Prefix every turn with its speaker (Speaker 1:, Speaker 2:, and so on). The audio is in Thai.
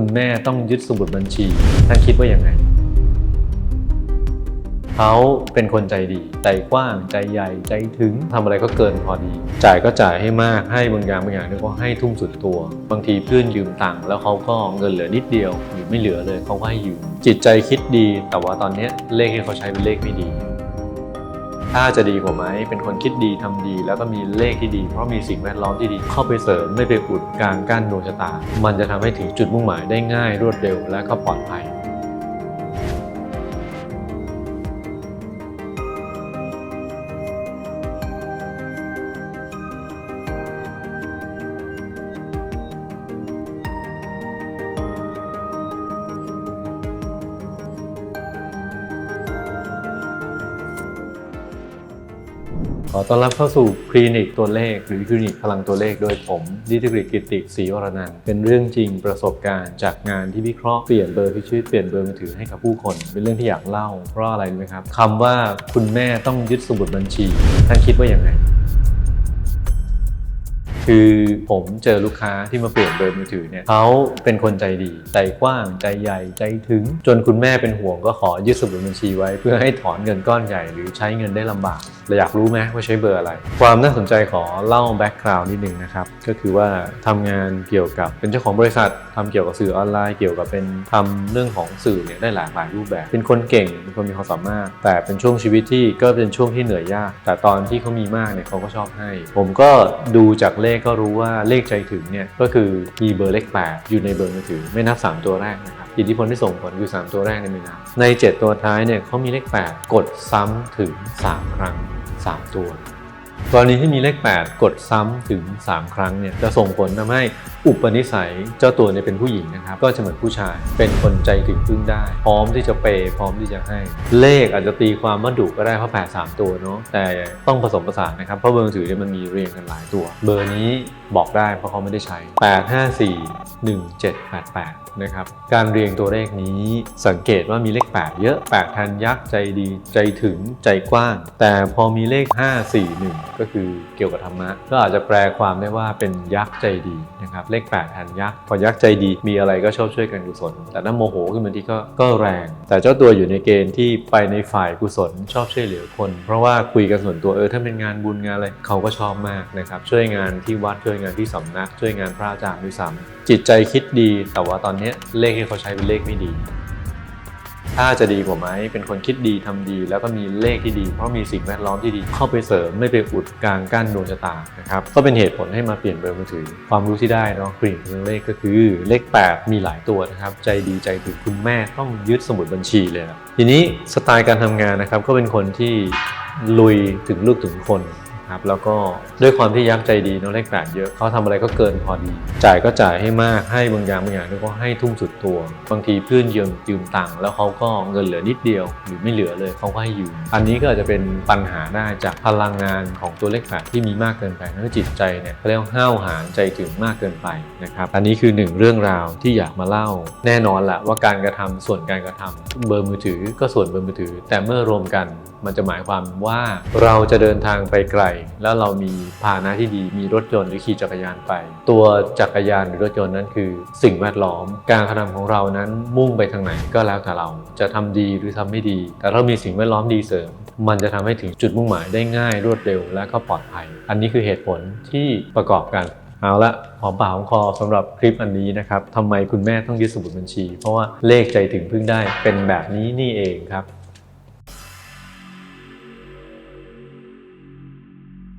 Speaker 1: คุณแม่ต้องยึดสมุดบัญชีท่านคิดว่าอยังไงเขาเป็นคนใจดี ใจกว้างใจใหญ่ใจถึงทำอะไรก็เกินพอดี จ่ายก็จ่ายให้มากให้บางอย่างบางอย่างนี่ก็ให้ทุ่มสุดตัว บางทีเพื่อนยืมตังค์แล้วเขาก็เงินเหลือนิดเดียวหรือไม่เหลือเลยเขาก็ให้ยืมจิตใจคิดดี แต่ว่าตอนนี้เลขที่เขาใช้เป็นเลขไม่ดี ถ้าจะดีกว่าไหม เป็นคนคิดดีทำดี แล้วก็มีเลขที่ดี เพราะมีสิ่งแวดล้อมที่ดี เข้าไปเสริมไม่ไปอุดกลางกั้นดวงชะตา มันจะทำให้ถึงจุดมุ่งหมายได้ง่ายรวดเร็วและก็ปลอดภัย อต้อนรับเข้าสู่คลินิกตัวเลข หรือคลินิกพลังตัวเลขโดยผมดิติกริกิติศรีวรนันท์เป็นเรื่องจริงประสบการณ์จากงานที่วิเคราะห์เปลี่ยนเบอร์พิชิตเปลี่ยนเบอร์มือถือให้กับผู้คน เป็นเรื่องที่อยากเล่า เพราะอะไรรู้ไหมครับคำว่าคุณแม่ต้องยึดสมุดบัญชี ท่านคิดว่าอย่างไงคือผมเจอลูกค้าที่มาเปลี่ยนเบอร์มือถือเนี่ยเขาเป็นคนใจดี ใจกว้างใจใหญ่ใจถึง จนคุณแม่เป็นห่วงก็ขอยึดสมุดบัญชีไว้ เพื่อให้ถอนเงินก้อนใหญ่หรือใช้เงินได้ลำบาก เราอยากรู้ไหมว่าใช้เบอร์อะไร ความน่าสนใจขอเล่าแบ็กกราวน์นิดนึงนะครับ ก็คือว่าทำงานเกี่ยวกับเป็นเจ้าของบริษัททำเกี่ยวกับสื่อออนไลน์ เกี่ยวกับเป็นทำเรื่องของสื่อเนี่ยได้หลากหลายรูปแบบ เป็นคนเก่ง เป็นคนมีความสามารถ แต่เป็นช่วงชีวิตที่ก็เป็นช่วงที่เหนื่อยยาก แต่ตอนที่เขามีมากเนี่ยเขาก็ชอบให้ ผมก็ดูจากเลขก็รู้ว่าเลขใจถึงเนี่ยก็คือมีเบอร์เลข8อยู่ในเบอร์มือถือไม่นับ 3 ตัวแรกนะครับ อิทธิพลที่ส่งผลอยู่ 3 ตัวแรกในมีนาใน 7 ตัวท้ายเนี่ยเขามีเลข 8 กดซ้ำถึง 3 ครั้ง 3 ตัว กรณีที่มีเลข 8 กดซ้ำถึง 3 ครั้งเนี่ยจะส่งผลทำให้ อุปนิสัยเจ้าตัวเนี่ยเป็นผู้หญิงนะครับ ก็จะเหมือนผู้ชาย เป็นคนใจถึงพึ่งได้ พร้อมที่จะเปย์พร้อมที่จะให้ เลขอาจจะตีความว่าดุก็ได้เพราะ8 3ตัวเนาะแต่ต้องผสมผสานนะครับเพราะเบอร์ถือเนี่ยมันมีเรียงกันหลายตัว เบอร์นี้บอกได้เพราะเขาไม่ได้ใช้ 8 5 4 1 7 8 8 นะครับ การเรียงตัวเลขนี้สังเกตว่ามีเลข 8 เยอะ8แทนยักษ์ใจดีใจถึงใจกว้าง แต่พอมีเลข 5 4 1 ก็คือเกี่ยวกับธรรมะ ก็อาจจะแปลความได้ว่าเป็นยักษ์ใจดีนะครับเลเลข8แทนยักษ์พอยักษ์ใจดีมีอะไรก็ชอบช่วยกันกุศล แต่ถ้าโมโหขึ้นมาทีก็ก็แรง แต่เจ้าตัวอยู่ในเกณฑ์ที่ไปในฝ่ายกุศลชอบช่วยเหลือคน เพราะว่าคุยกันส่วนตัวเออถ้าเป็นงานบุญงานอะไรเขาก็ชอบมากนะครับช่วยงานที่วัดช่วยงานที่สำนัก ช่วยงานพระอาจารย์ด้วยซ้ำจิตใจคิดดี แต่ว่าตอนนี้เลขที่เขาใช้เป็นเลขไม่ดี ถ้าจะดีกว่าไหมเป็นคนคิดดีทำดี แล้วก็มีเลขที่ดี เพราะมีสิ่งแวดล้อมที่ดี เข้าไปเสริมไม่ไปอุดกลางกั้นดวงชะตานะครับก็เป็นเหตุผลให้มาเปลี่ยนเบอร์มือถือ ความรู้ที่ได้เนาะกลิ่นเรื่องเลขก็คือเลข 8 มีหลายตัวนะครับใจดีใจถึงคุณแม่ต้องยึดสมุดบัญชีเลยนะทีนี้สไตล์การทำงานนะครับก็เป็นคนที่ลุยถึงลูกถึงคน ครับแล้วก็ด้วยความที่ยักษ์ใจดีน้องเลขแปดเยอะเขาทำอะไรก็เกินพอดี จ่ายก็จ่ายให้มากให้บางอย่างบางอย่างนี่ก็ให้ทุ่มสุดตัวบางทีเพื่อนยืมยืมตังค์แล้วเขาก็เงินเหลือนิดเดียว หรือไม่เหลือเลยเขาก็ให้ยืมอันนี้ก็อาจจะเป็นปัญหาได้จากพลังงานของตัวเลขแปดที่มีมากเกินไปนั่นจิตใจเนี่ยเขาเรียกว่าห้าวหาญใจถึงมากเกินไปนะครับอันนี้คือหนึ่งเรื่องราวที่อยากมาเล่า แน่นอนแหละว่าการกระทำส่วนการกระทำเบอร์มือถือก็ส่วนเบอร์มือถือ แต่เมื่อรวมกันมันจะหมายความว่าเราจะเดินทางไปไกลแล้วเรามีพาหนะที่ดี มีรถยนต์หรือขี่จักรยานไป ตัวจักรยานหรือรถยนต์นั้นคือ สิ่งแวดล้อม การกระทำของเรานั้นมุ่งไปทางไหนก็แล้วแต่เรา จะทำดีหรือทำไม่ดี แต่เรามีสิ่งแวดล้อมดีเสริม มันจะทำให้ถึงจุดมุ่งหมายได้ง่ายรวดเร็วและก็ปลอดภัย อันนี้คือเหตุผลที่ประกอบกันเอาละหอมปากหอมคอสำหรับคลิปอันนี้นะครับทำไมคุณแม่ต้องยึดสมุดบัญชี เพราะว่าเลขใจถึงพึ่งได้เป็นแบบนี้นี่เองครับ